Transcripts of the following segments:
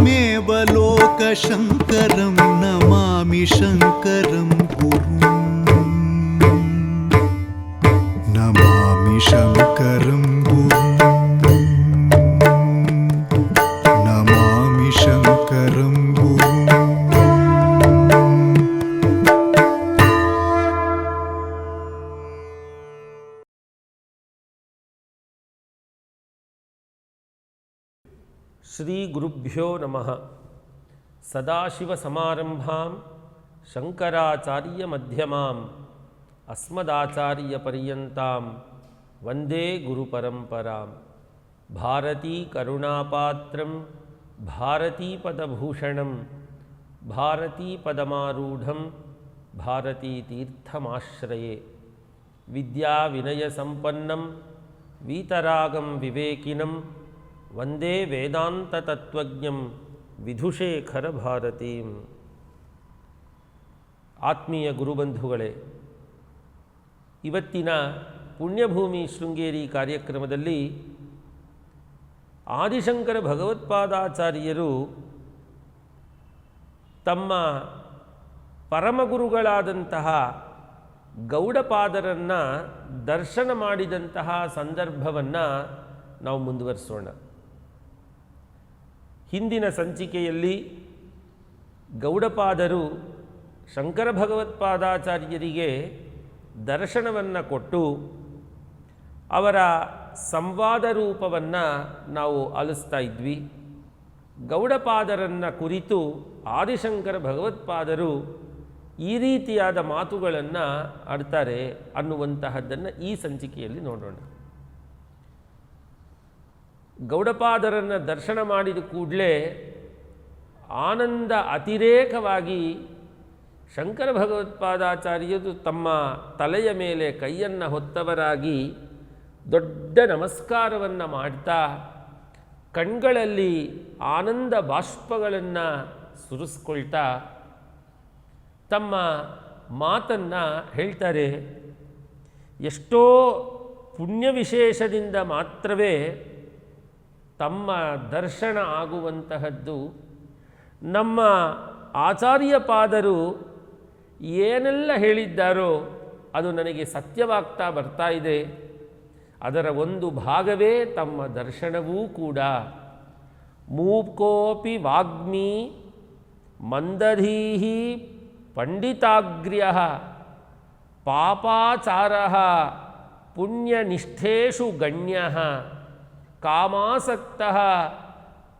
त्वमेव लोकशङ्करं नमामि शङ्करं नमामि शङ्करं श्रीगुरुभ्यो नमः। सदाशिवसमारम्भां शङ्कराचार्यमध्यमाम् अस्मदाचार्यपर्यन्तां वंदे गुरुपरम्परां भारतीकरुणापात्रं भारतीपदभूषणं भारतीपदमारूढं भारतीतीर्थमाश्रये। विद्याविनयसम्पन्नं वीतरागं विवेकिनं ವೀತರಾಗಂ ವೇದಾಂತ ತತ್ವಜ್ಞಂ ವಿಧುಶೇಖರ ಭಾರತೀಂ. ಆತ್ಮೀಯ ಗುರುಬಂಧುಗಳೇ, ಇವತ್ತಿನ ಪುಣ್ಯಭೂಮಿ ಶೃಂಗೇರಿ ಕಾರ್ಯಕ್ರಮದಲ್ಲಿ ಆದಿಶಂಕರ ಭಗವತ್ಪಾದಾಚಾರ್ಯರು ತಮ್ಮ ಪರಮಗುರುಗಳಾದಂತಹ ಗೌಡಪಾದರನ್ನು ದರ್ಶನ ಮಾಡಿದಂತಹ ಸಂದರ್ಭವನ್ನು ನಾವು ಮುಂದುವರಿಸೋಣ. ಹಿಂದಿನ ಸಂಚಿಕೆಯಲ್ಲಿ ಗೌಡಪಾದರು ಶಂಕರ ಭಗವತ್ಪಾದಾಚಾರ್ಯರಿಗೆ ದರ್ಶನವನ್ನು ಕೊಟ್ಟು ಅವರ ಸಂವಾದ ರೂಪವನ್ನು ನಾವು ಆಲಿಸ್ತಾ ಇದ್ವಿ. ಗೌಡಪಾದರನ್ನು ಕುರಿತು ಆದಿಶಂಕರ ಭಗವತ್ಪಾದರು ಈ ರೀತಿಯಾದ ಮಾತುಗಳನ್ನು ಆಡ್ತಾರೆ ಅನ್ನುವಂತಹದ್ದನ್ನು ಈ ಸಂಚಿಕೆಯಲ್ಲಿ ನೋಡೋಣ. ಗೌಡಪಾದರನ್ನು ದರ್ಶನ ಮಾಡಿದ ಕೂಡಲೇ ಆನಂದ ಅತಿರೇಕವಾಗಿ ಶಂಕರ ಭಗವತ್ಪಾದಾಚಾರ್ಯರು ತಮ್ಮ ತಲೆಯ ಮೇಲೆ ಕೈಯನ್ನು ಹೊತ್ತವರಾಗಿ ದೊಡ್ಡ ನಮಸ್ಕಾರವನ್ನು ಮಾಡ್ತಾ ಕಣ್ಗಳಲ್ಲಿ ಆನಂದ ಬಾಷ್ಪಗಳನ್ನು ಸುರಿಸ್ಕೊಳ್ತಾ ತಮ್ಮ ಮಾತನ್ನು ಹೇಳ್ತಾರೆ. ಎಷ್ಟೋ ಪುಣ್ಯ ವಿಶೇಷದಿಂದ ಮಾತ್ರವೇ ತಮ್ಮ ದರ್ಶನ ಆಗುವಂತಹದ್ದು. ನಮ್ಮ ಆಚಾರ್ಯಪಾದರು ಏನೆಲ್ಲ ಹೇಳಿದ್ದಾರೋ ಅದು ನನಗೆ ಸತ್ಯವಾಗ್ತಾ ಬರ್ತಾ ಇದೆ. ಅದರ ಒಂದು ಭಾಗವೇ ತಮ್ಮ ದರ್ಶನವೂ ಕೂಡ. ಮೂಕೋಪಿ ವಾಗ್ಮಿ ಮಂದಧೀಹಿ ಪಂಡಿತಾಗ್ರ್ಯ ಪಾಪಾಚಾರ ಪುಣ್ಯನಿಷ್ಠೇಷು ಗಣ್ಯ. ಕಾಮಾಸಕ್ತ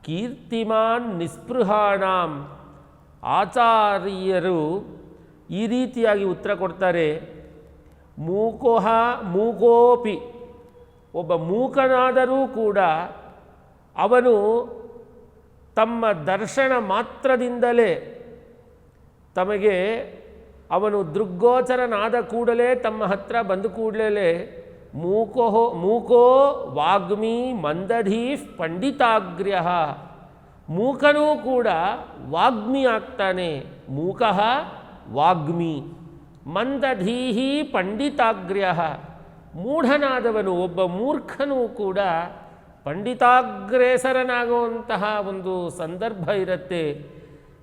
ಕೀರ್ತಿಮಾನ್ ನಿಸ್ಪೃಹಾಣಾಂ. ಆಚಾರ್ಯರು ಈ ರೀತಿಯಾಗಿ ಉತ್ತರ ಕೊಡ್ತಾರೆ. ಮೂಕೋಹ, ಮೂಕೋಪಿ. ಒಬ್ಬ ಮೂಕನಾದರೂ ಕೂಡ ಅವನು ತಮ್ಮ ದರ್ಶನ ಮಾತ್ರದಿಂದಲೇ ತಮಗೆ ಅವನು ದೃಗ್ಗೋಚರನಾದ ಕೂಡಲೇ ತಮ್ಮ ಹತ್ರ ಬಂದು ಕೂಡಲೇ ಮೂಕೋ ಮೂಕೋ ವಾಗ್ಮಿ ಮಂದಧೀ ಪಂಡಿತಾಗ್ರ್ಯ. ಮೂಕನೂ ಕೂಡ ವಾಗ್ಮಿ ಆಗ್ತಾನೆ. ಮೂಕಃ ವಾಗ್ಮಿ. ಮಂದಧೀಹಿ ಪಂಡಿತಾಗ್ರ್ಯ. ಮೂಢನಾದವನು, ಒಬ್ಬ ಮೂರ್ಖನೂ ಕೂಡ ಪಂಡಿತಾಗ್ರೇಸರನಾಗುವಂತಹ ಒಂದು ಸಂದರ್ಭ ಇರುತ್ತೆ.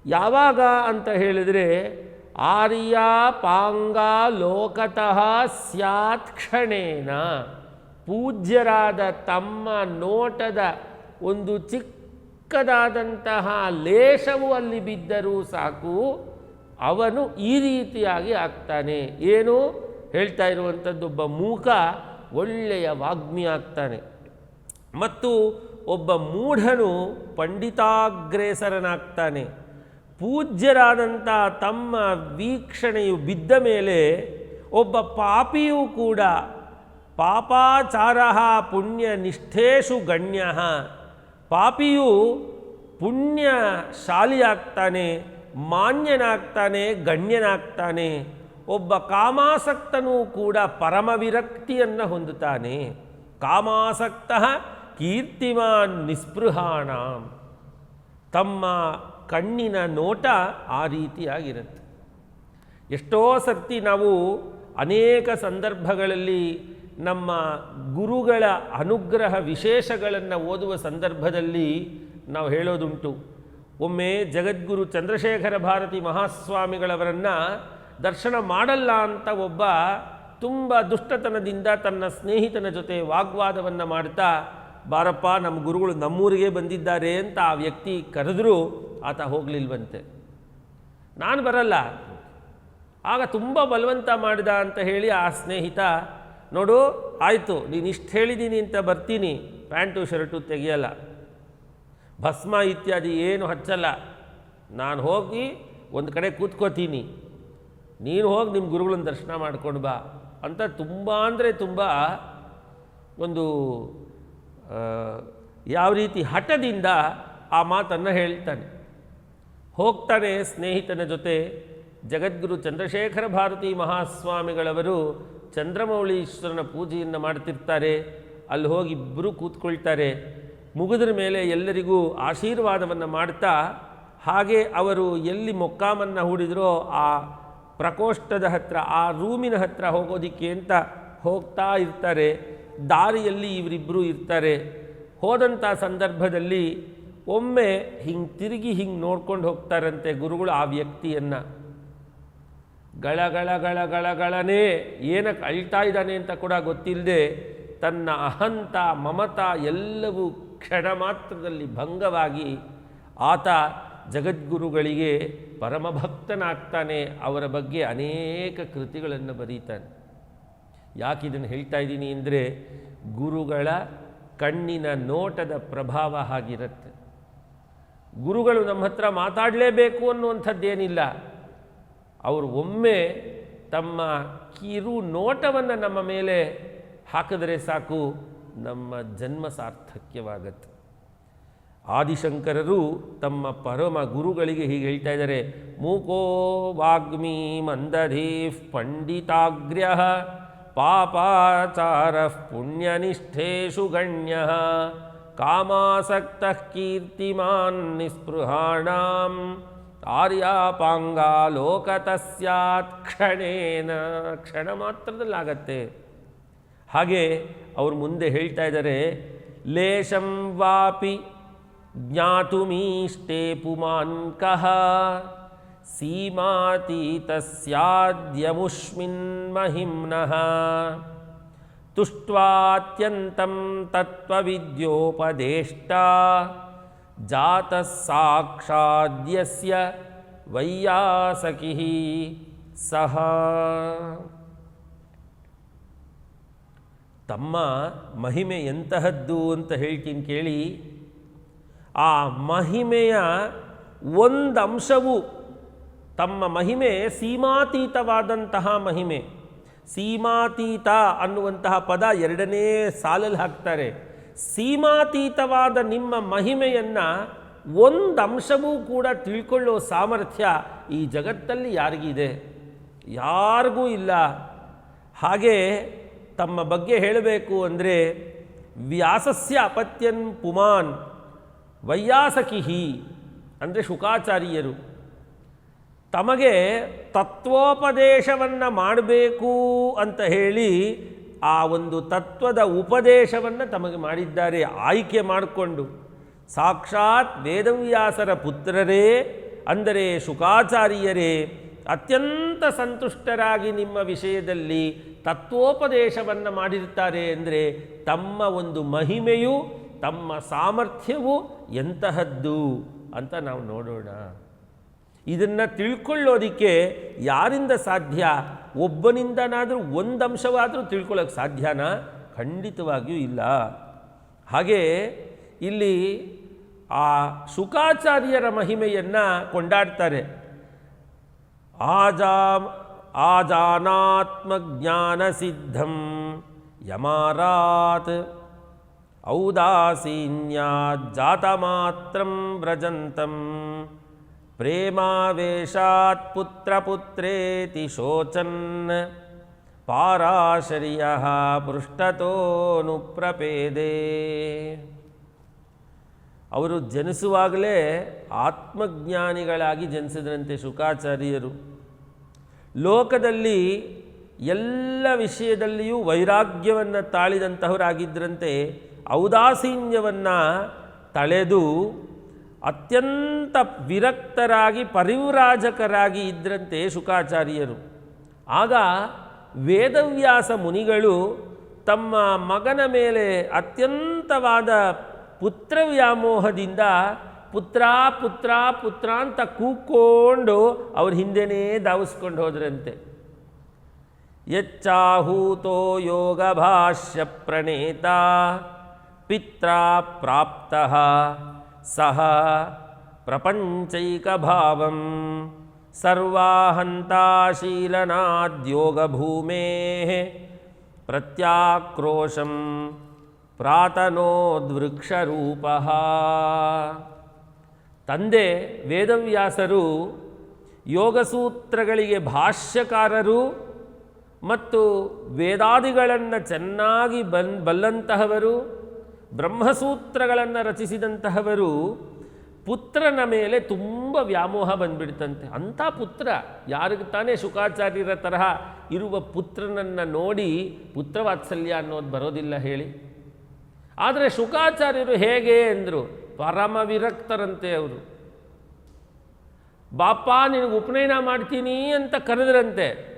ಯಾವಾಗ ಅಂತ ಹೇಳಿದರೆ ಆರ್ಯ ಪಾಂಗ ಲೋಕತಃ ಸ್ಯಾತ್ ಕ್ಷಣೇನ ಪೂಜ್ಯರಾದ ತಮ್ಮ ನೋಟದ ಒಂದು ಚಿಕ್ಕದಾದಂತಹ ಲೇಷವು ಅಲ್ಲಿ ಬಿದ್ದರೂ ಸಾಕು, ಅವನು ಈ ರೀತಿಯಾಗಿ ಆಗ್ತಾನೆ. ಏನು? ಹೇಳ್ತಾ ಇರುವಂಥದ್ದು, ಒಬ್ಬ ಮೂಕ ಒಳ್ಳೆಯ ವಾಗ್ಮಿ ಆಗ್ತಾನೆ ಮತ್ತು ಒಬ್ಬ ಮೂಢನು ಪಂಡಿತಾಗ್ರೇಸರನಾಗ್ತಾನೆ. ಪೂಜ್ಯರಾದಂಥ ತಮ್ಮ ವೀಕ್ಷಣೆಯು ಬಿದ್ದ ಮೇಲೆ ಒಬ್ಬ ಪಾಪಿಯೂ ಕೂಡ ಪಾಪಾಚಾರ ಪುಣ್ಯ ನಿಷ್ಠೇಶು ಗಣ್ಯ. ಪಾಪಿಯು ಪುಣ್ಯಶಾಲಿಯಾಗ್ತಾನೆ, ಮಾನ್ಯನಾಗ್ತಾನೆ, ಗಣ್ಯನಾಗ್ತಾನೆ. ಒಬ್ಬ ಕಾಮಾಸಕ್ತನೂ ಕೂಡ ಪರಮವಿರಕ್ತಿಯನ್ನು ಹೊಂದುತ್ತಾನೆ. ಕಾಮಾಸಕ್ತ ಕೀರ್ತಿಮಾನ್ ನಿಸ್ಪೃಹಾಣ. ತಮ್ಮ ಕಣ್ಣಿನ ನೋಟ ಆ ರೀತಿಯಾಗಿರುತ್ತೆ. ಎಷ್ಟೋ ಸರ್ತಿ ನಾವು ಅನೇಕ ಸಂದರ್ಭಗಳಲ್ಲಿ ನಮ್ಮ ಗುರುಗಳ ಅನುಗ್ರಹ ವಿಶೇಷಗಳನ್ನು ಓದುವ ಸಂದರ್ಭದಲ್ಲಿ ನಾವು ಹೇಳೋದುಂಟು. ಒಮ್ಮೆ ಜಗದ್ಗುರು ಚಂದ್ರಶೇಖರ ಭಾರತಿ ಮಹಾಸ್ವಾಮಿಗಳವರನ್ನು ದರ್ಶನ ಮಾಡಲ್ಲ ಅಂತ ಒಬ್ಬ ತುಂಬ ದುಷ್ಟತನದಿಂದ ತನ್ನ ಸ್ನೇಹಿತನ ಜೊತೆ ವಾಗ್ವಾದವನ್ನು ಮಾಡ್ತಾ, ಬಾರಪ್ಪ ನಮ್ಮ ಗುರುಗಳು ನಮ್ಮೂರಿಗೆ ಬಂದಿದ್ದಾರೆ ಅಂತ ಆ ವ್ಯಕ್ತಿ ಕರೆದರೂ ಆತ ಹೋಗಲಿಲ್ವಂತೆ. ನಾನು ಬರಲ್ಲ. ಆಗ ತುಂಬ ಬಲವಂತ ಮಾಡಿದ ಅಂತ ಹೇಳಿ ಆ ಸ್ನೇಹಿತ, ನೋಡು, ಆಯಿತು, ನೀನು ಇಷ್ಟು ಹೇಳಿದ್ದೀನಿ ಅಂತ ಬರ್ತೀನಿ, ಪ್ಯಾಂಟು, ಶರ್ಟು ತೆಗೆಯಲ್ಲ. ಭಸ್ಮ ಇತ್ಯಾದಿ ಏನು ಹಚ್ಚಲ್ಲ. ನಾನು ಹೋಗಿ ಒಂದು ಕಡೆ ಕೂತ್ಕೋತೀನಿ. ನೀನು ಹೋಗಿ ನಿಮ್ಮ ಗುರುಗಳನ್ನ ದರ್ಶನ ಮಾಡ್ಕೊಂಡು ಬಾ ಅಂತ ತುಂಬ ಅಂದರೆ ತುಂಬ ಒಂದು ಯಾವ ರೀತಿ ಹಠದಿಂದ ಆ ಮಾತನ್ನು ಹೇಳ್ತಾನೆ. ಹೋಗ್ತಾನೆ ಸ್ನೇಹಿತನ ಜೊತೆ. ಜಗದ್ಗುರು ಚಂದ್ರಶೇಖರ ಭಾರತಿ ಮಹಾಸ್ವಾಮಿಗಳವರು ಚಂದ್ರಮೌಳೀಶ್ವರನ ಪೂಜೆಯನ್ನು ಮಾಡ್ತಿರ್ತಾರೆ. ಅಲ್ಲಿ ಹೋಗಿ ಇಬ್ಬರು ಕೂತ್ಕೊಳ್ತಾರೆ. ಮುಗಿದ್ರ ಮೇಲೆ ಎಲ್ಲರಿಗೂ ಆಶೀರ್ವಾದವನ್ನು ಮಾಡ್ತಾ, ಹಾಗೆ ಅವರು ಎಲ್ಲಿ ಮೊಕ್ಕಾಮನ್ನು ಹೂಡಿದ್ರೋ ಆ ಪ್ರಕೋಷ್ಠದ ಹತ್ರ, ಆ ರೂಮಿನ ಹತ್ರ ಹೋಗೋದಿಕ್ಕೆ ಅಂತ ಹೋಗ್ತಾ ಇರ್ತಾರೆ. ದಾರಿಯಲ್ಲಿ ಇವರಿಬ್ಬರು ಇರ್ತಾರೆ. ಹೋದಂಥ ಸಂದರ್ಭದಲ್ಲಿ ಒಮ್ಮೆ ಹಿಂಗೆ ತಿರುಗಿ ಹಿಂಗೆ ನೋಡ್ಕೊಂಡು ಹೋಗ್ತಾರಂತೆ ಗುರುಗಳು ಆ ವ್ಯಕ್ತಿಯನ್ನು. ಗಳ ಗಳ ಗಳ ಗಳ ಗಳನೇ ಏನಕ್ಕೆ ಅಳ್ತಾ ಇದ್ದಾನೆ ಅಂತ ಕೂಡ ಗೊತ್ತಿಲ್ಲದೆ ತನ್ನ ಅಹಂತ ಮಮತ ಎಲ್ಲವೂ ಕ್ಷಣ ಮಾತ್ರದಲ್ಲಿ ಭಂಗವಾಗಿ ಆತ ಜಗದ್ಗುರುಗಳಿಗೆ ಪರಮಭಕ್ತನಾಗ್ತಾನೆ ಅವರ ಬಗ್ಗೆ ಅನೇಕ ಕೃತಿಗಳನ್ನು ಬರೀತಾನೆ. ಯಾಕೆ ಇದನ್ನು ಹೇಳ್ತಾ ಇದ್ದೀನಿ ಅಂದರೆ ಗುರುಗಳ ಕಣ್ಣಿನ ನೋಟದ ಪ್ರಭಾವ ಹಾಗಿರುತ್ತೆ. ಗುರುಗಳು ನಮ್ಮ ಹತ್ರ ಮಾತಾಡಲೇಬೇಕು ಅನ್ನುವಂಥದ್ದೇನಿಲ್ಲ. ಅವರು ಒಮ್ಮೆ ತಮ್ಮ ಕಿರು ನೋಟವನ್ನು ನಮ್ಮ ಮೇಲೆ ಹಾಕಿದರೆ ಸಾಕು, ನಮ್ಮ ಜನ್ಮ ಸಾರ್ಥಕ್ಯವಾಗತ್ತೆ. ಆದಿಶಂಕರರು ತಮ್ಮ ಪರಮ ಗುರುಗಳಿಗೆ ಹೀಗೆ ಹೇಳ್ತಾ ಇದ್ದಾರೆ, ಮೂಕೋ ವಾಗ್ಮಿ ಮಂದಧೀಫ್ ಪಂಡಿತಾಗ್ರ್ಯ, ಪಾಪಾಚಾರ ಪುಣ್ಯನಿಷ್ಠೇಶು ಗಣ್ಯ. ಕಾಮಾಸಕ್ತ ಕೀರ್ತಿಮಾನ್ ನಿಸ್ಪೃಹಾಣಾಂ ಆರ್ಯಾಪಾಂಗಾಲೋಕತಸ್ಯಾತ್ ಕ್ಷಣೇನ. ಕ್ಷಣ ಮಾತ್ರದಲ್ಲಾಗತ್ತೆ. ಹಾಗೆ ಅವರು ಮುಂದೆ ಹೇಳ್ತಾ ಇದ್ದಾರೆ, ಲೇಷಂ ವಾಪಿ ಜ್ಞಾತುಮೀಷ್ಟೇ ಪುಮಾನ್ ಕಃ, ಸೀಮಾತೀತಸ್ಯಾದ್ಯಮುಷ್ಮಿನ್ ಮಹಿಮ್ನಃ. ತುಷ್ಟ್ವಾತ್ಯಂತಂ ತತ್ವವಿದ್ಯೋಪದೇಷ್ಟ ಜಾತಃ ಸಾಕ್ಷಾದ್ಯಸ್ಯ ವೈಯಾಸಕಿ ಸಹ ತಮ್ಮ ಮಹಿಮೆ ಎಂತಹದ್ದು ಅಂತ ಹೇಳ್ತೀನಿ ಕೇಳಿ. ಆ ಮಹಿಮೆಯ ಒಂದು ಅಂಶವು ತಮ್ಮ ಮಹಿಮೆ ಸೀಮಾತೀತವಾದಂತಹ ಮಹಿಮೆ. ಸೀಮಾತೀತ ಅನ್ನುವಂತಹ ಪದ ಎರಡನೇ ಸಾಲಲ್ಲಿ ಹಾಕ್ತಾರೆ. ಸೀಮಾತೀತವಾದ ನಿಮ್ಮ ಮಹಿಮೆಯನ್ನು ಒಂದು ಅಂಶವೂ ಕೂಡ ತಿಳ್ಕೊಳ್ಳೋ ಸಾಮರ್ಥ್ಯ ಈ ಜಗತ್ತಲ್ಲಿ ಯಾರಿಗಿದೆ? ಯಾರಿಗೂ ಇಲ್ಲ. ಹಾಗೆ ತಮ್ಮ ಬಗ್ಗೆ ಹೇಳಬೇಕು ಅಂದರೆ, ವ್ಯಾಸಸ್ಯ ಅಪತ್ಯನ್ ಪುಮಾನ್ ವೈಯಾಸಕಿಹಿ ಅಂದರೆ ಶುಕಾಚಾರ್ಯರು. ತಮಗೆ ತತ್ವೋಪದೇಶವನ್ನು ಮಾಡಬೇಕು ಅಂತ ಹೇಳಿ ಆ ಒಂದು ತತ್ವದ ಉಪದೇಶವನ್ನು ತಮಗೆ ಮಾಡಿದ್ದಾರೆ. ಆಯ್ಕೆ ಮಾಡಿಕೊಂಡು ಸಾಕ್ಷಾತ್ ವೇದವ್ಯಾಸರ ಪುತ್ರರೇ, ಅಂದರೆ ಶುಕಾಚಾರ್ಯರೇ, ಅತ್ಯಂತ ಸಂತುಷ್ಟರಾಗಿ ನಿಮ್ಮ ವಿಷಯದಲ್ಲಿ ತತ್ವೋಪದೇಶವನ್ನು ಮಾಡಿರ್ತಾರೆ ಅಂದರೆ ತಮ್ಮ ಒಂದು ಮಹಿಮೆಯು, ತಮ್ಮ ಸಾಮರ್ಥ್ಯವು ಎಂತಹದ್ದು ಅಂತ ನಾವು ನೋಡೋಣ. ಇದನ್ನು ತಿಳ್ಕೊಳ್ಳೋದಕ್ಕೆ ಯಾರಿಂದ ಸಾಧ್ಯ? ಒಬ್ಬನಿಂದನಾದರೂ ಒಂದು ಅಂಶವಾದರೂ ತಿಳ್ಕೊಳ್ಳೋಕೆ ಸಾಧ್ಯನಾ? ಖಂಡಿತವಾಗಿಯೂ ಇಲ್ಲ. ಹಾಗೆ ಇಲ್ಲಿ ಆ ಶುಕಾಚಾರ್ಯರ ಮಹಿಮೆಯನ್ನು ಕೊಂಡಾಡ್ತಾರೆ. ಆಜಾ ಆಜಾನಾತ್ಮಜ್ಞಾನಸಿದ್ಧಂ ಯಮಾರಾತ್ ಮಾತ್ರಂ ವ್ರಜಂತಂ. ಪ್ರೇಮಾವೇಶಾತ್ ಪುತ್ರಪುತ್ರೇತಿ ಶೋಚನ್ ಪಾರಾಶರ್ಯ ಪೃಷ್ಟತೋನು ಪ್ರಪೇದೆ. ಅವರು ಜನಿಸುವಾಗಲೇ ಆತ್ಮಜ್ಞಾನಿಗಳಾಗಿ ಜನಿಸಿದ್ರಂತೆ ಶುಕಾಚಾರ್ಯರು. ಲೋಕದಲ್ಲಿ ಎಲ್ಲ ವಿಷಯದಲ್ಲಿಯೂ ವೈರಾಗ್ಯವನ್ನು ತಾಳಿದಂತಹವರಾಗಿದ್ದರಂತೆ ಔದಾಸೀನ್ಯವನ್ನು ತಳೆದು ಅತ್ಯಂತ ವಿರಕ್ತರಾಗಿ, ಪರಿವ್ರಾಜಕರಾಗಿ ಇದ್ರಂತೆ ಶುಕಾಚಾರ್ಯರು. ಆಗ ವೇದವ್ಯಾಸ ಮುನಿಗಳು ತಮ್ಮ ಮಗನ ಮೇಲೆ ಅತ್ಯಂತವಾದ ಪುತ್ರ ವ್ಯಾಮೋಹದಿಂದ ಪುತ್ರ ಪುತ್ರ ಪುತ್ರ ಅಂತ ಕೂಕ್ಕೊಂಡು ಅವ್ರ ಹಿಂದೆನೇ ದಾವಿಸ್ಕೊಂಡು ಹೋದ್ರಂತೆ. ಯಚ್ಚಾಹೂತೋ ಯೋಗ ಭಾಷ್ಯ ಪ್ರಣೇತ ಪಿತ್ರ ಪ್ರಾಪ್ತ. ಸಹ ಪ್ರಪಂಚೈಕಭಾವಂ ಸರ್ವಾಹಂತಾಶೀಲನಾದ್ಯೋಗಭೂಮೇ ಪ್ರತ್ಯಾಕ್ರೋಶಂ ಪ್ರಾತನೋದ್ವೃಕ್ಷರೂಪ. ತಂದೆ ವೇದವ್ಯಾಸರು ಯೋಗಸೂತ್ರಗಳಿಗೆ ಭಾಷ್ಯಕಾರರು ಮತ್ತು ವೇದಾದಿಗಳನ್ನು ಚೆನ್ನಾಗಿ ಬನ್ ಬಲ್ಲಂತಹವರು ಬ್ರಹ್ಮಸೂತ್ರಗಳನ್ನು ರಚಿಸಿದಂತಹವರು ಪುತ್ರನ ಮೇಲೆ ತುಂಬ ವ್ಯಾಮೋಹ ಬಂದ್ಬಿಡ್ತಂತೆ. ಅಂಥ ಪುತ್ರ ಯಾರಿಗೆ ತಾನೇ ಶುಕಾಚಾರ್ಯರ ತರಹ ಇರುವ ಪುತ್ರನನ್ನು ನೋಡಿ ಪುತ್ರವಾತ್ಸಲ್ಯ ಅನ್ನೋದು ಬರೋದಿಲ್ಲ ಹೇಳಿ. ಆದರೆ ಶುಕಾಚಾರ್ಯರು ಹೇಗೆ ಅಂದರು, ಪರಮ ವಿರಕ್ತರಂತೆ ಅವರು. ಬಾಪ ನಿನಗೆ ಉಪನಯನ ಮಾಡ್ತೀನಿ ಅಂತ ಕರೆದ್ರಂತೆ.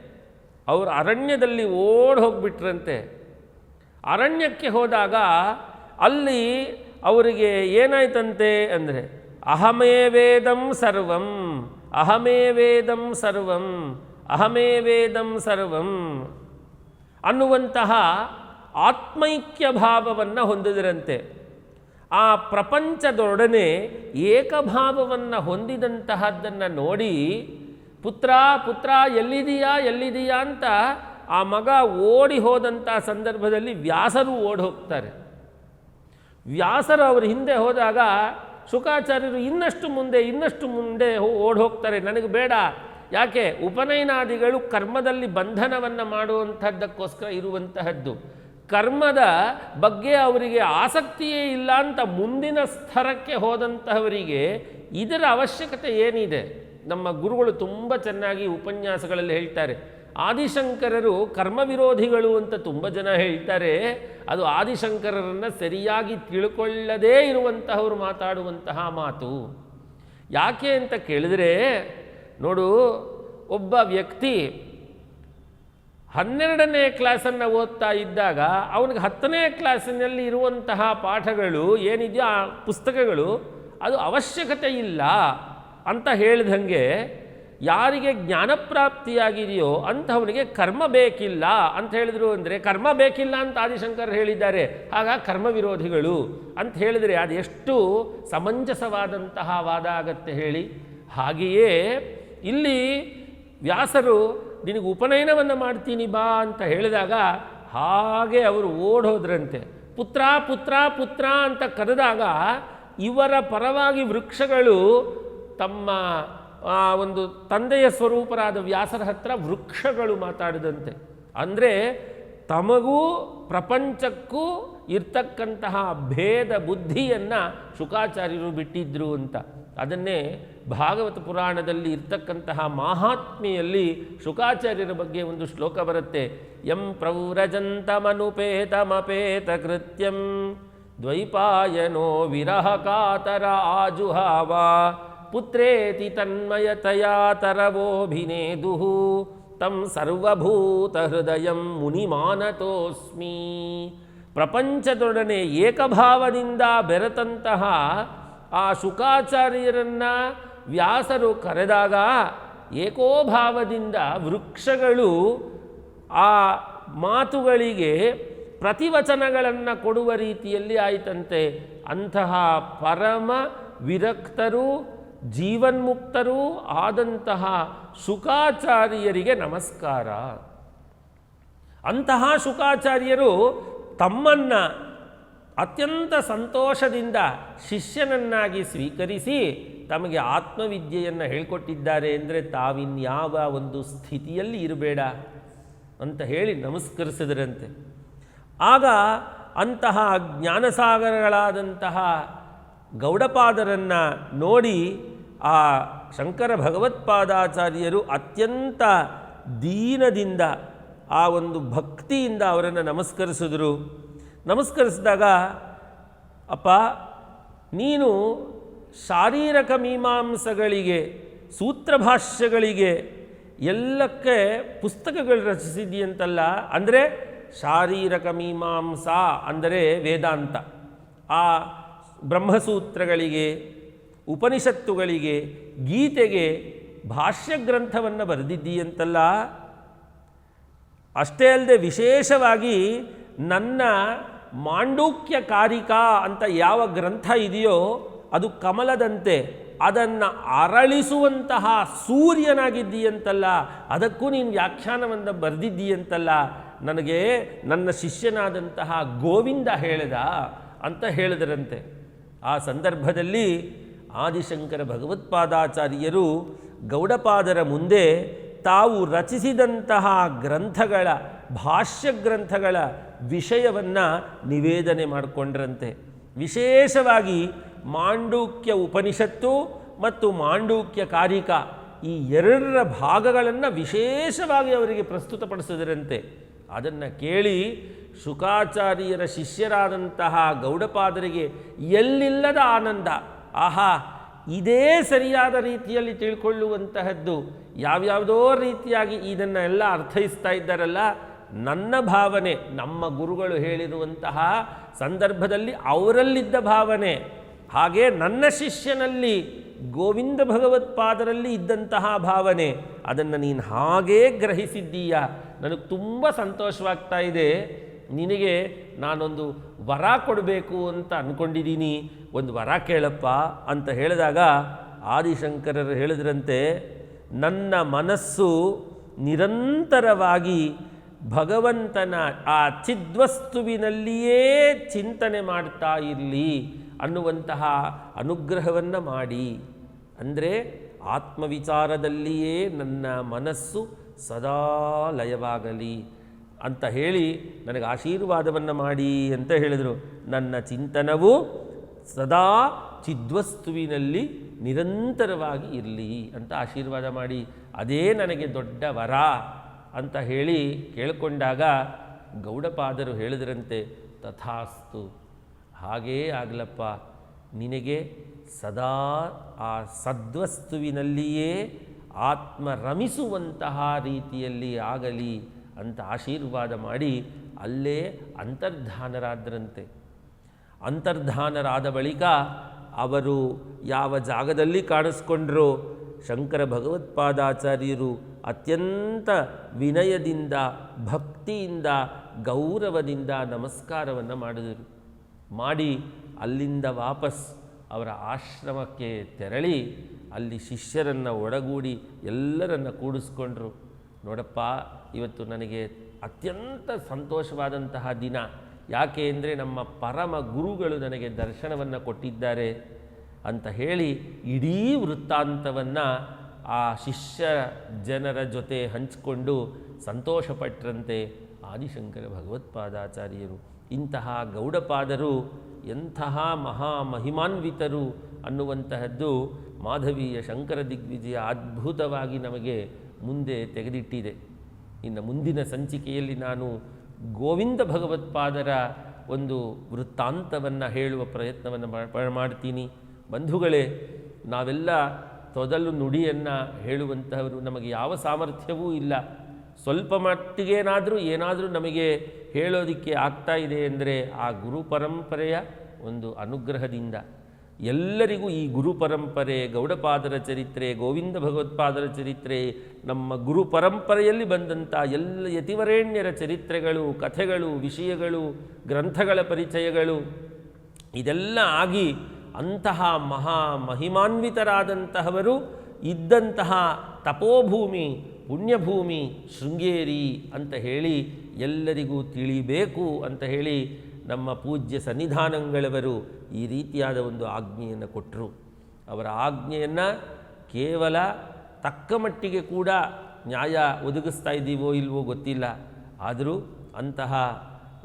ಅವರು ಅರಣ್ಯದಲ್ಲಿ ಓಡ್ ಹೋಗ್ಬಿಟ್ರಂತೆ. ಅರಣ್ಯಕ್ಕೆ ಹೋದಾಗ ಅಲ್ಲಿ ಅವರಿಗೆ ಏನಾಯ್ತಂತೆ ಅಂದರೆ, ಅಹಮೇ ವೇದಂ ಸರ್ವಂ, ಅಹಮೇ ವೇದಂ ಸರ್ವಂ, ಅಹಮೇ ವೇದಂ ಸರ್ವಂ ಅನ್ನುವಂತಹ ಆತ್ಮೈಕ್ಯ ಭಾವವನ್ನು ಹೊಂದಿದರಂತೆ. ಆ ಪ್ರಪಂಚದೊಡನೆ ಏಕಭಾವವನ್ನು ಹೊಂದಿದಂತಹದ್ದನ್ನು ನೋಡಿ, ಪುತ್ರ ಪುತ್ರ ಎಲ್ಲಿದೆಯಾ ಎಲ್ಲಿದೆಯಾ ಅಂತ ಆ ಮಗ ಓಡಿ ಹೋದಂಥ ಸಂದರ್ಭದಲ್ಲಿ ವ್ಯಾಸರು ಓಡಿ ಹೋಗ್ತಾರೆ. ವ್ಯಾಸರು ಅವರು ಹಿಂದೆ ಹೋದಾಗ ಶುಕಾಚಾರ್ಯರು ಇನ್ನಷ್ಟು ಮುಂದೆ ಇನ್ನಷ್ಟು ಮುಂದೆ ಓಡಿ ಹೋಗ್ತಾರೆ ನನಗೆ ಬೇಡ. ಯಾಕೆ? ಉಪನಯನಾದಿಗಳು ಕರ್ಮದಲ್ಲಿ ಬಂಧನವನ್ನು ಮಾಡುವಂಥದ್ದಕ್ಕೋಸ್ಕರ ಇರುವಂತಹದ್ದು. ಕರ್ಮದ ಬಗ್ಗೆ ಅವರಿಗೆ ಆಸಕ್ತಿಯೇ ಇಲ್ಲ ಅಂತ ಮುಂದಿನ ಸ್ತರಕ್ಕೆ ಹೋದಂತಹವರಿಗೆ ಇದರ ಅವಶ್ಯಕತೆ ಏನಿದೆ? ನಮ್ಮ ಗುರುಗಳು ತುಂಬ ಚೆನ್ನಾಗಿ ಉಪನ್ಯಾಸಗಳಲ್ಲಿ ಹೇಳ್ತಾರೆ. ಆದಿಶಂಕರರು ಕರ್ಮ ವಿರೋಧಿಗಳು ಅಂತ ತುಂಬ ಜನ ಹೇಳ್ತಾರೆ. ಅದು ಆದಿಶಂಕರರನ್ನು ಸರಿಯಾಗಿ ತಿಳ್ಕೊಳ್ಳದೇ ಇರುವಂತಹವರು ಮಾತಾಡುವಂತಹ ಮಾತು. ಯಾಕೆ ಅಂತ ಕೇಳಿದ್ರೆ, ನೋಡು, ಒಬ್ಬ ವ್ಯಕ್ತಿ ಹನ್ನೆರಡನೇ ಕ್ಲಾಸನ್ನು ಓದ್ತಾ ಇದ್ದಾಗ ಅವನಿಗೆ ಹತ್ತನೇ ಕ್ಲಾಸಿನಲ್ಲಿ ಇರುವಂತಹ ಪಾಠಗಳು ಏನಿದೆಯೋ ಆ ಪುಸ್ತಕಗಳು, ಅದು ಅವಶ್ಯಕತೆ ಇಲ್ಲ ಅಂತ ಹೇಳಿದಂಗೆ ಯಾರಿಗೆ ಜ್ಞಾನಪ್ರಾಪ್ತಿಯಾಗಿದೆಯೋ ಅಂಥವನಿಗೆ ಕರ್ಮ ಬೇಕಿಲ್ಲ ಅಂತ ಹೇಳಿದ್ರು ಅಂದರೆ ಕರ್ಮ ಬೇಕಿಲ್ಲ ಅಂತ ಆದಿಶಂಕರ್ ಹೇಳಿದ್ದಾರೆ. ಆಗ ಕರ್ಮ ವಿರೋಧಿಗಳು ಅಂತ ಹೇಳಿದರೆ ಅದು ಎಷ್ಟು ಸಮಂಜಸವಾದಂತಹ ವಾದ ಆಗತ್ತೆ ಹೇಳಿ. ಹಾಗೆಯೇ ಇಲ್ಲಿ ವ್ಯಾಸರು ನಿನಗೆ ಉಪನಯನವನ್ನು ಮಾಡ್ತೀನಿ ಬಾ ಅಂತ ಹೇಳಿದಾಗ ಹಾಗೆ ಅವರು ಓಡೋದ್ರಂತೆ. ಪುತ್ರ ಪುತ್ರ ಪುತ್ರ ಅಂತ ಕರೆದಾಗ ಇವರ ಪರವಾಗಿ ವೃಕ್ಷಗಳು ತಮ್ಮ ಆ, ಒಂದು ತಂದೆಯ ಸ್ವರೂಪರಾದ ವ್ಯಾಸರ ಹತ್ರ ವೃಕ್ಷಗಳು ಮಾತಾಡಿದಂತೆ. ಅಂದರೆ ತಮಗೂ ಪ್ರಪಂಚಕ್ಕೂ ಇರ್ತಕ್ಕಂತಹ ಭೇದ ಬುದ್ಧಿಯನ್ನು ಶುಕಾಚಾರ್ಯರು ಬಿಟ್ಟಿದ್ರು ಅಂತ. ಅದನ್ನೇ ಭಾಗವತ ಪುರಾಣದಲ್ಲಿ ಇರ್ತಕ್ಕಂತಹ ಮಾಹಾತ್ಮೆಯಲ್ಲಿ ಶುಕಾಚಾರ್ಯರ ಬಗ್ಗೆ ಒಂದು ಶ್ಲೋಕ ಬರುತ್ತೆ. ಎಂ ಪ್ರವ್ರಜಂತಮನುಪೇತಮಪೇತ ಕೃತ್ಯಂ ದ್ವೈಪಾಯನೋ ವಿರಹ ಕಾತರ ಆಜುಹಾವ. ಪುತ್ರೇತಿ ತನ್ಮಯತಯಾ ತರವೋಭಿನೇದು. ತಂ ಸರ್ವಭೂತ ಹೃದಯಂ ಮುನಿಮಾನತೋಸ್ಮಿ. ಪ್ರಪಂಚದೊಡನೆ ಏಕಭಾವದಿಂದ ಬೆರೆತಂತಹ ಆ ಶುಕಾಚಾರ್ಯರನ್ನ ವ್ಯಾಸರು ಕರೆದಾಗ ಏಕೋಭಾವದಿಂದ ವೃಕ್ಷಗಳು ಆ ಮಾತುಗಳಿಗೆ ಪ್ರತಿವಚನಗಳನ್ನು ಕೊಡುವ ರೀತಿಯಲ್ಲಿ ಆಯಿತಂತೆ. ಅಂತಹ ಪರಮ ವಿರಕ್ತರು ಜೀವನ್ಮುಕ್ತರೂ ಆದಂತಹ ಶುಕಾಚಾರ್ಯರಿಗೆ ನಮಸ್ಕಾರ. ಅಂತಹ ಶುಕಾಚಾರ್ಯರು ತಮ್ಮನ್ನ ಅತ್ಯಂತ ಸಂತೋಷದಿಂದ ಶಿಷ್ಯನನ್ನಾಗಿ ಸ್ವೀಕರಿಸಿ ತಮಗೆ ಆತ್ಮವಿದ್ಯೆಯನ್ನು ಹೇಳಿಕೊಟ್ಟಿದ್ದಾರೆ ಅಂದರೆ ತಾವಿನ್ಯಾವ ಒಂದು ಸ್ಥಿತಿಯಲ್ಲಿ ಇರಬೇಡ ಅಂತ ಹೇಳಿ ನಮಸ್ಕರಿಸಿದರಂತೆ. ಆಗ ಅಂತಹ ಜ್ಞಾನಸಾಗರಗಳಾದಂತಹ ಗೌಡಪಾದರನ್ನು ನೋಡಿ ಆ ಶಂಕರ ಭಗವತ್ಪಾದಾಚಾರ್ಯರು ಅತ್ಯಂತ ದೀನದಿಂದ ಆ ಒಂದು ಭಕ್ತಿಯಿಂದ ಅವರನ್ನು ನಮಸ್ಕರಿಸಿದರು. ನಮಸ್ಕರಿಸಿದಾಗ, ಅಪ್ಪ, ನೀನು ಶಾರೀರಕ ಮೀಮಾಂಸಗಳಿಗೆ, ಸೂತ್ರಭಾಷ್ಯಗಳಿಗೆ ಎಲ್ಲಕ್ಕೆ ಪುಸ್ತಕಗಳು ರಚಿಸಿದೆಯಂತಲ್ಲ ಅಂದರೆ ಶಾರೀರಕ ಮೀಮಾಂಸಾ ಅಂದರೆ ವೇದಾಂತ. ಆ ಬ್ರಹ್ಮಸೂತ್ರಗಳಿಗೆ ಉಪನಿಷತ್ತುಗಳಿಗೆ ಗೀತೆಗೆ ಭಾಷ್ಯ ಗ್ರಂಥವನ್ನು ಬರೆದಿದ್ದೀಯಂತಲ್ಲ? ಅಷ್ಟೇ ಅಲ್ಲದೆ ವಿಶೇಷವಾಗಿ ನನ್ನ ಮಾಂಡೂಕ್ಯ ಕಾರಿಕಾ ಅಂತ ಯಾವ ಗ್ರಂಥ ಇದೆಯೋ ಅದು ಕಮಲದಂತೆ ಅದನ್ನು ಅರಳಿಸುವಂತಹ ಸೂರ್ಯನಾಗಿದ್ದೀಯಂತಲ್ಲ? ಅದಕ್ಕೂ ನೀನು ವ್ಯಾಖ್ಯಾನವನ್ನು ಬರೆದಿದ್ದೀಯಂತಲ್ಲ? ನನಗೆ ನನ್ನ ಶಿಷ್ಯನಾದಂತಹ ಗೋವಿಂದ ಹೇಳಿದ ಅಂತ ಹೇಳಿದರಂತೆ. ಆ ಸಂದರ್ಭದಲ್ಲಿ ಆದಿಶಂಕರ ಭಗವತ್ಪಾದಾಚಾರ್ಯರು ಗೌಡಪಾದರ ಮುಂದೆ ತಾವು ರಚಿಸಿದಂತಹ ಗ್ರಂಥಗಳ ಭಾಷ್ಯ ಗ್ರಂಥಗಳ ವಿಷಯವನ್ನು ನಿವೇದನೆ ಮಾಡಿಕೊಂಡ್ರಂತೆ. ವಿಶೇಷವಾಗಿ ಮಾಂಡೂಕ್ಯ ಉಪನಿಷತ್ತು ಮತ್ತು ಮಾಂಡೂಕ್ಯ ಕಾರಿಕ ಈ ಎರಡರ ಭಾಗಗಳನ್ನು ವಿಶೇಷವಾಗಿ ಅವರಿಗೆ ಪ್ರಸ್ತುತಪಡಿಸಿದರಂತೆ. ಅದನ್ನು ಕೇಳಿ ಶುಕಾಚಾರ್ಯರ ಶಿಷ್ಯರಾದಂತಹ ಗೌಡಪಾದರಿಗೆ ಎಲ್ಲಿಲ್ಲದ ಆನಂದ. ಆಹಾ, ಇದೇ ಸರಿಯಾದ ರೀತಿಯಲ್ಲಿ ತಿಳ್ಕೊಳ್ಳುವಂತಹದ್ದು. ಯಾವ್ಯಾವುದೋ ರೀತಿಯಾಗಿ ಇದನ್ನೆಲ್ಲ ಅರ್ಥೈಸ್ತಾ ಇದ್ದಾರಲ್ಲ, ನನ್ನ ಭಾವನೆ, ನಮ್ಮ ಗುರುಗಳು ಹೇಳಿರುವಂತಹ ಸಂದರ್ಭದಲ್ಲಿ ಅವರಲ್ಲಿದ್ದ ಭಾವನೆ. ಹಾಗೆ ನನ್ನ ಶಿಷ್ಯನಲ್ಲಿ ಗೋವಿಂದ ಭಗವತ್ಪಾದರಲ್ಲಿ ಇದ್ದಂತಹ ಭಾವನೆ. ಅದನ್ನು ನೀನು ಹಾಗೇ ಗ್ರಹಿಸಿದ್ದೀಯ? ನನಗೆ ತುಂಬ ಸಂತೋಷವಾಗ್ತಾ ಇದೆ. ನಿನಗೆ ನಾನೊಂದು ವರ ಕೊಡಬೇಕು ಅಂತ ಅಂದ್ಕೊಂಡಿದ್ದೀನಿ ಒಂದು ವರ ಕೇಳಪ್ಪ ಅಂತ ಹೇಳಿದಾಗ ಆದಿಶಂಕರರು ಹೇಳಿದ್ರಂತೆ, ನನ್ನ ಮನಸ್ಸು ನಿರಂತರವಾಗಿ ಭಗವಂತನ ಆ ಚಿದ್ವಸ್ತುವಿನಲ್ಲಿಯೇ ಚಿಂತನೆ ಮಾಡ್ತಾ ಇರಲಿ ಅನ್ನುವಂತಹ ಅನುಗ್ರಹವನ್ನು ಮಾಡಿ. ಅಂದರೆ ಆತ್ಮವಿಚಾರದಲ್ಲಿಯೇ ನನ್ನ ಮನಸ್ಸು ಸದಾ ಲಯವಾಗಲಿ. ಅಂತ ಹೇಳಿ ನನಗೆ ಆಶೀರ್ವಾದವನ್ನು ಮಾಡಿ ಅಂತ ಹೇಳಿದರು. ನನ್ನ ಚಿಂತನವು ಸದಾ ಚಿದ್ವಸ್ತುವಿನಲ್ಲಿ ನಿರಂತರವಾಗಿ ಇರಲಿ ಅಂತ ಆಶೀರ್ವಾದ ಮಾಡಿ, ಅದೇ ನನಗೆ ದೊಡ್ಡ ವರ ಅಂತ ಹೇಳಿ ಕೇಳಿಕೊಂಡಾಗ ಗೌಡಪಾದರು ಹೇಳಿದ್ರಂತೆ, ತಥಾಸ್ತು, ಹಾಗೇ ಆಗಲಪ್ಪ, ನಿನಗೆ ಸದಾ ಆ ಸದ್ವಸ್ತುವಿನಲ್ಲಿಯೇ ಆತ್ಮ ರಮಿಸುವಂತಹ ರೀತಿಯಲ್ಲಿ ಆಗಲಿ ಅಂತ ಆಶೀರ್ವಾದ ಮಾಡಿ ಅಲ್ಲೇ ಅಂತರ್ಧಾನರಾದ್ರಂತೆ. ಅಂತರ್ಧಾನರಾದ ಬಳಿಕ ಅವರು ಯಾವ ಜಾಗದಲ್ಲಿ ಕಾಣಿಸ್ಕೊಂಡ್ರೋ? ಶಂಕರ ಭಗವತ್ಪಾದಾಚಾರ್ಯರು ಅತ್ಯಂತ ವಿನಯದಿಂದ, ಭಕ್ತಿಯಿಂದ, ಗೌರವದಿಂದ ನಮಸ್ಕಾರವನ್ನು ಮಾಡಿದರು. ಮಾಡಿ ಅಲ್ಲಿಂದ ವಾಪಸ್ ಅವರ ಆಶ್ರಮಕ್ಕೆ ತೆರಳಿ ಅಲ್ಲಿ ಶಿಷ್ಯರನ್ನು ಒಡಗೂಡಿ ಎಲ್ಲರನ್ನು ಕೂಡಿಸ್ಕೊಂಡ್ರು. ನೋಡಪ್ಪ, ಇವತ್ತು ನನಗೆ ಅತ್ಯಂತ ಸಂತೋಷವಾದಂತಹ ದಿನ. ಯಾಕೆ ಅಂದರೆ ನಮ್ಮ ಪರಮ ಗುರುಗಳು ನನಗೆ ದರ್ಶನವನ್ನು ಕೊಟ್ಟಿದ್ದಾರೆ ಅಂತ ಹೇಳಿ ಇಡೀ ವೃತ್ತಾಂತವನ್ನು ಆ ಶಿಷ್ಯ ಜನರ ಜೊತೆ ಹಂಚಿಕೊಂಡು ಸಂತೋಷಪಟ್ಟರಂತೆ ಆದಿಶಂಕರ ಭಗವತ್ಪಾದಾಚಾರ್ಯರು. ಇಂತಹ ಗೌಡಪಾದರು, ಎಂತಹ ಮಹಾ ಮಹಿಮಾನ್ವಿತರು ಅನ್ನುವಂತಹದ್ದು ಮಾಧವೀಯ ಶಂಕರ ದಿಗ್ವಿಜಯ ಅದ್ಭುತವಾಗಿ ನಮಗೆ ಮುಂದೆ ತೆಗೆದಿಟ್ಟಿದೆ. ಇನ್ನು ಮುಂದಿನ ಸಂಚಿಕೆಯಲ್ಲಿ ನಾನು ಗೋವಿಂದ ಭಗವತ್ಪಾದರ ಒಂದು ವೃತ್ತಾಂತವನ್ನು ಹೇಳುವ ಪ್ರಯತ್ನವನ್ನು ಮಾಡ್ತೀನಿ. ಬಂಧುಗಳೇ, ನಾವೆಲ್ಲ ತೊದಲು ನುಡಿಯನ್ನು ಹೇಳುವಂತಹವರು ನಮಗೆ ಯಾವ ಸಾಮರ್ಥ್ಯವೂ ಇಲ್ಲ. ಸ್ವಲ್ಪ ಮಟ್ಟಿಗೇನಾದರೂ ಏನಾದರೂ ನಮಗೆ ಹೇಳೋದಕ್ಕೆ ಆಗ್ತಾ ಇದೆ ಅಂದರೆ ಆ ಗುರು ಪರಂಪರೆಯ ಒಂದು ಅನುಗ್ರಹದಿಂದ. ಎಲ್ಲರಿಗೂ ಈ ಗುರು ಪರಂಪರೆ, ಗೌಡಪಾದರ ಚರಿತ್ರೆ, ಗೋವಿಂದ ಭಗವತ್ಪಾದರ ಚರಿತ್ರೆ, ನಮ್ಮ ಗುರು ಪರಂಪರೆಯಲ್ಲಿ ಬಂದಂಥ ಎಲ್ಲ ಯತಿವರೇಣ್ಯರ ಚರಿತ್ರೆಗಳು, ಕಥೆಗಳು, ವಿಷಯಗಳು, ಗ್ರಂಥಗಳ ಪರಿಚಯಗಳು, ಇದೆಲ್ಲ ಆಗಿ ಅಂತಹ ಮಹಾ ಮಹಿಮಾನ್ವಿತರಾದಂತಹವರು ಇದ್ದಂತಹ ತಪೋಭೂಮಿ, ಪುಣ್ಯಭೂಮಿ ಶೃಂಗೇರಿ ಅಂತ ಹೇಳಿ ಎಲ್ಲರಿಗೂ ತಿಳಿಬೇಕು ಅಂತ ಹೇಳಿ ನಮ್ಮ ಪೂಜ್ಯ ಸನ್ನಿಧಾನಗಳವರು ಈ ರೀತಿಯಾದ ಒಂದು ಆಜ್ಞೆಯನ್ನು ಕೊಟ್ಟರು. ಅವರ ಆಜ್ಞೆಯನ್ನು ಕೇವಲ ತಕ್ಕ ಮಟ್ಟಿಗೆ ಕೂಡ ನ್ಯಾಯ ಒದಗಿಸ್ತಾ ಇದ್ದೀವೋ ಇಲ್ವೋ ಗೊತ್ತಿಲ್ಲ. ಆದರೂ ಅಂತಹ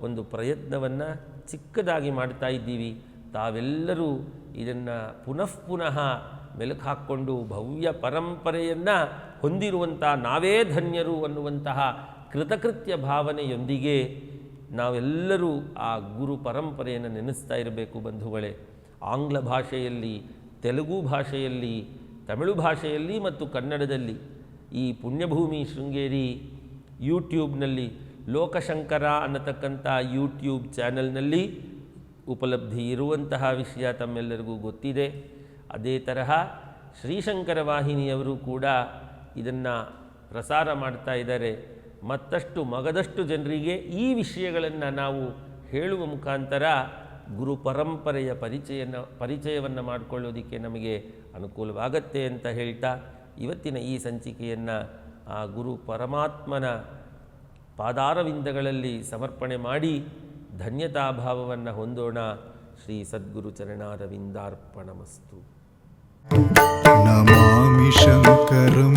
ಒಂದು ಪ್ರಯತ್ನವನ್ನು ಚಿಕ್ಕದಾಗಿ ಮಾಡ್ತಾ ಇದ್ದೀವಿ. ತಾವೆಲ್ಲರೂ ಇದನ್ನು ಪುನಃ ಪುನಃ ಮೆಲುಕು ಹಾಕ್ಕೊಂಡು ಭವ್ಯ ಪರಂಪರೆಯನ್ನು ಹೊಂದಿರುವಂಥ ನಾವೇ ಧನ್ಯರು ಅನ್ನುವಂತಹ ಕೃತಕೃತ್ಯ ಭಾವನೆಯೊಂದಿಗೆ ನಾವೆಲ್ಲರೂ ಆ ಗುರು ಪರಂಪರೆಯನ್ನು ನೆನೆಸ್ತಾ ಇರಬೇಕು ಬಂಧುಗಳೇ. ಆಂಗ್ಲ ಭಾಷೆಯಲ್ಲಿ, ತೆಲುಗು ಭಾಷೆಯಲ್ಲಿ, ತಮಿಳು ಭಾಷೆಯಲ್ಲಿ ಮತ್ತು ಕನ್ನಡದಲ್ಲಿ. ಈ ಪುಣ್ಯಭೂಮಿ ಶೃಂಗೇರಿ ಯೂಟ್ಯೂಬ್ನಲ್ಲಿ ಲೋಕಶಂಕರ ಅನ್ನತಕ್ಕಂಥ ಯೂಟ್ಯೂಬ್ ಚಾನಲ್ನಲ್ಲಿ ಉಪಲಬ್ಧಿ ಇರುವಂತಹ ವಿಷಯ ತಮ್ಮೆಲ್ಲರಿಗೂ ಗೊತ್ತಿದೆ. ಅದೇ ತರಹ ಶ್ರೀಶಂಕರ ವಾಹಿನಿಯವರು ಕೂಡ ಇದನ್ನು ಪ್ರಸಾರ ಮಾಡ್ತಾ ಇದ್ದಾರೆ. ಮತ್ತಷ್ಟು ಮಗದಷ್ಟು ಜನರಿಗೆ ಈ ವಿಷಯಗಳನ್ನು ನಾವು ಹೇಳುವ ಮುಖಾಂತರ ಗುರು ಪರಂಪರೆಯ ಪರಿಚಯನ, ಪರಿಚಯವನ್ನು ಮಾಡಿಕೊಳ್ಳೋದಕ್ಕೆ ನಮಗೆ ಅನುಕೂಲವಾಗತ್ತೆ ಅಂತ ಹೇಳ್ತಾ ಇವತ್ತಿನ ಈ ಸಂಚಿಕೆಯನ್ನು ಆ ಗುರು ಪರಮಾತ್ಮನ ಪಾದಾರವಿಂದಗಳಲ್ಲಿ ಸಮರ್ಪಣೆ ಮಾಡಿ ಧನ್ಯತಾಭಾವವನ್ನು ಹೊಂದೋಣ. ಶ್ರೀ ಸದ್ಗುರು ಚರಣಾರವಿಂದಾರ್ಪಣಮಸ್ತು. ನಮಾಮಿ ಶಂಕರಂ